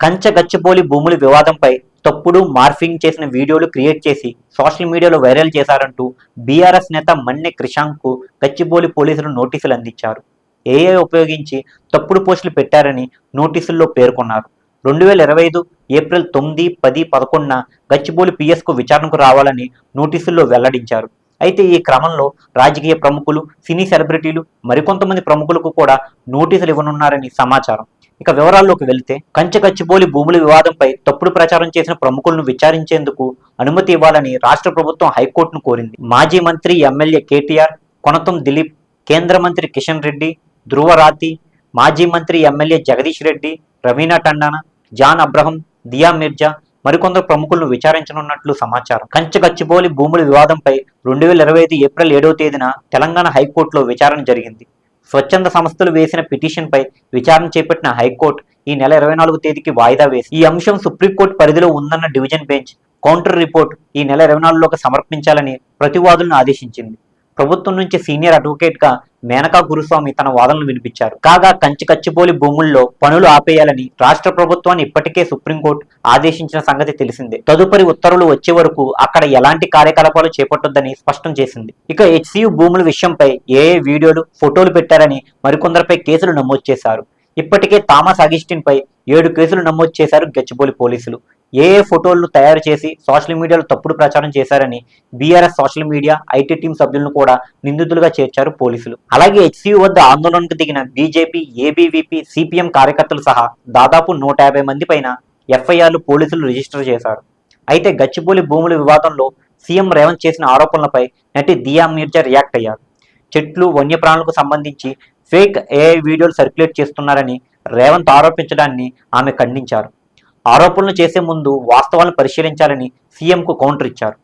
కంచగచ్చిపోలి భూముల వివాదంపై తప్పుడు మార్ఫింగ్ చేసిన వీడియోలు క్రియేట్ చేసి సోషల్ మీడియాలో వైరల్ చేశారంటూ బీఆర్ఎస్ నేత మన్నె క్రిషాంక్కు గచ్చిబోలి పోలీసులు నోటీసులు అందించారు. ఏఐ ఉపయోగించి తప్పుడు పోస్టులు పెట్టారని నోటీసుల్లో పేర్కొన్నారు. రెండు వేల ఇరవై ఐదు ఏప్రిల్ తొమ్మిది పది పదకొండున గచ్చిబోలి పిఎస్కు విచారణకు రావాలని నోటీసుల్లో వెల్లడించారు. అయితే ఈ క్రమంలో రాజకీయ ప్రముఖులు సినీ సెలబ్రిటీలు మరికొంతమంది ప్రముఖులకు కూడా నోటీసులు ఇవ్వనున్నారని సమాచారం. ఇక వివరాల్లోకి వెళ్తే కంచెకచ్చిబోలి భూముల వివాదంపై తప్పుడు ప్రచారం చేసిన ప్రముఖులను విచారించేందుకు అనుమతి ఇవ్వాలని రాష్ట్ర ప్రభుత్వం హైకోర్టును కోరింది. మాజీ మంత్రి ఎమ్మెల్యే కేటీఆర్ కొనతం దిలీప్ కేంద్ర మంత్రి కిషన్ రెడ్డి ధ్రువరాతి మాజీ మంత్రి MLA Jagadish Reddy Raveena Tandon John Abraham Dia Mirza మరికొందరు ప్రముఖులను విచారించనున్నట్లు సమాచారం. కంచగచ్చిబోలి భూముల వివాదంపై రెండు వేల ఇరవై ఐదు ఏప్రిల్ ఏడవ తేదీన తెలంగాణ హైకోర్టులో విచారణ జరిగింది. స్వచ్ఛంద సంస్థలు వేసిన పిటిషన్పై విచారణ చేపట్టిన హైకోర్టు ఈ నెల ఇరవై నాలుగు తేదీకి వాయిదా వేసి ఈ అంశం సుప్రీంకోర్టు పరిధిలో ఉందన్న డివిజన్ బెంచ్ కౌంటర్ రిపోర్ట్ ఈ నెల ఇరవై నాలుగులోకి సమర్పించాలని ప్రతివాదులను ఆదేశించింది. ప్రభుత్వం నుంచి సీనియర్ అడ్వకేట్గా మేనకా గురుస్వామి తన వాదనలు వినిపించారు. కాగా కంచి కచ్చిపోలి భూముల్లో పనులు ఆపేయాలని రాష్ట్ర ప్రభుత్వాన్ని ఇప్పటికే సుప్రీంకోర్టు ఆదేశించిన సంగతి తెలిసిందే. తదుపరి ఉత్తర్వులు వచ్చే వరకు అక్కడ ఎలాంటి కార్యకలాపాలు చేపట్టొద్దని స్పష్టం చేసింది. ఇక హెచ్సియు భూముల విషయంపై ఏ వీడియోలు ఫోటోలు పెట్టారని మరికొందరిపై కేసులు నమోదు చేశారు. ఇప్పటికే థామస్ అగిస్టిన్ పై ఏడు కేసులు నమోదు చేశారు గచ్చిబౌలి పోలీసులు. ఏ ఏ ఫోటోలు తయారు చేసి సోషల్ మీడియాలో తప్పుడు ప్రచారం చేశారని BRS social media IT team సభ్యులను కూడా నిందితులుగా చేర్చారు పోలీసులు. అలాగే హెచ్సి వద్ద ఆందోళనకు దిగిన బీజేపీ ఏబీవీపీ సిపిఎం కార్యకర్తలు సహా దాదాపు నూట యాభై మంది పైన ఎఫ్ఐఆర్లు పోలీసులు రిజిస్టర్ చేశారు. అయితే గచ్చిబౌలి భూముల వివాదంలో సీఎం రేవంత్ చేసిన ఆరోపణలపై నటి దియా మీర్జా రియాక్ట్ అయ్యారు. చెట్లు వన్యప్రాణులకు సంబంధించి ఫేక్ ఏఐ వీడియోలు సర్క్యులేట్ చేస్తున్నారని రేవంత్ ఆరోపించడాన్ని ఆమె ఖండించారు. ఆరోపణలు చేసే ముందు వాస్తవాలను పరిశీలించాలని సీఎంకు కౌంటర్ ఇచ్చారు.